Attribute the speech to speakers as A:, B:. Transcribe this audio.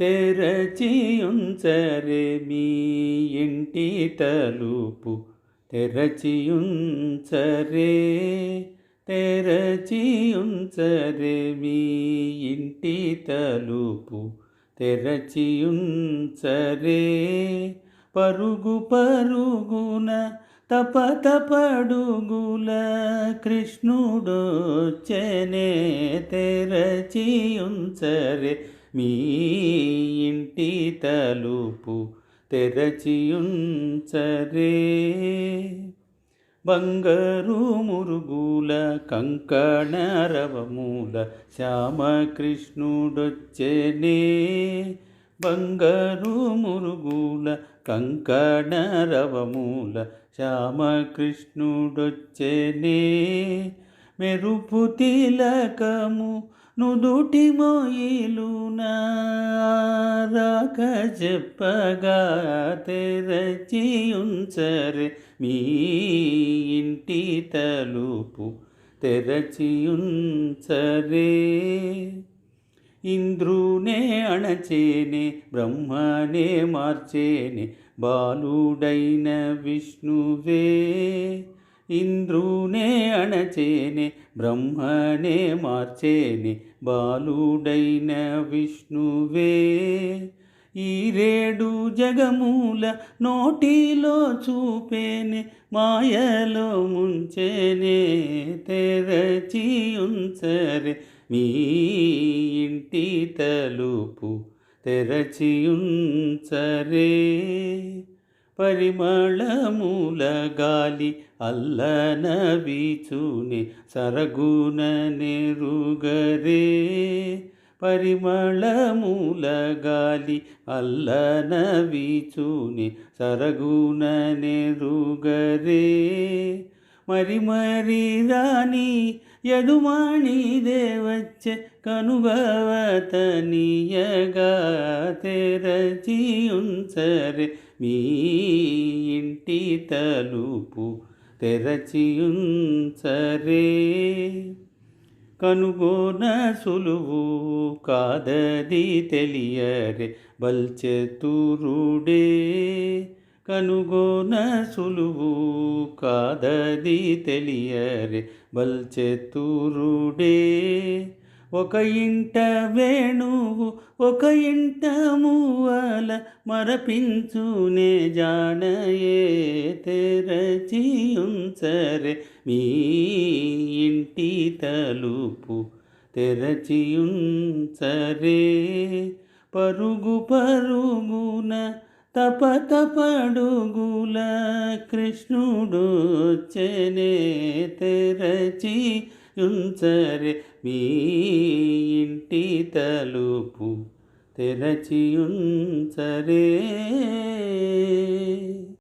A: తెరచియుంచరే మీ ఇంటి తలుపు. తెరచియుంచరే తెరచియుంచరే మీ ఇంటి తలుపు. తెరచియుంచరే పరుగు పరుగున తపతపడుగుల కృష్ణుడొచ్చనే. తెరచియుంచరే మీ ఇంటి తలుపు తెరచియుంచరే. బంగారు మురుగుల కంకణరవమూల శ్యామకృష్ణుడొచ్చెనే. బంగారు మురుగుల కంకణరవమూల శ్యామకృష్ణుడొచ్చెనే. మెరుపు తిలకము నుదుటి మొయిలునా రాక చెప్పగా తెరచి ఉంచరే మీ ఇంటి తలుపు తెరచి ఉంచరే ఇంద్రునే అణచేనే బ్రహ్మనే మార్చేనే బాలుడైన విష్ణువే. ఇంద్రునే అణచేనే బ్రహ్మనే మార్చేనే బాలుడైన విష్ణువే. ఈ రేడు జగమూల నోటిలో చూపేనే మాయలో ముంచెనే తెరచియుంచరే మీ ఇంటి తలుపు తెరచియుంచరే. పరిమళముల గాలి అల్లన వీచుని సరగున నెరుగరే. పరిమళముల గాలి అల్లన వీచుని సరగున నెరుగరే. మరి మరి రాణి యదుమాణి దేవచ్చే కనుగవతనీయగా తెరచియుంచరే మీ ఇంటి తలుపు తెరచియుంచరే. కనుగోన సులువు కాదది తెలియరే బల్చెతురుడే. కనుగోన సులువు కాదది తెలియరే బల్చెతురుడే. ఒక ఇంట వేణువు ఒక ఇంట మూవల మరపించునే జానయే తెరచియుంచరే మీ ఇంటి తలుపు తెరచియుంచరే. పరుగు పరుగున తప తపడుగుల కృష్ణుడు చెనే తెరచి ఉంచరే మీ ఇంటి తలుపు తెరచియుంచరే.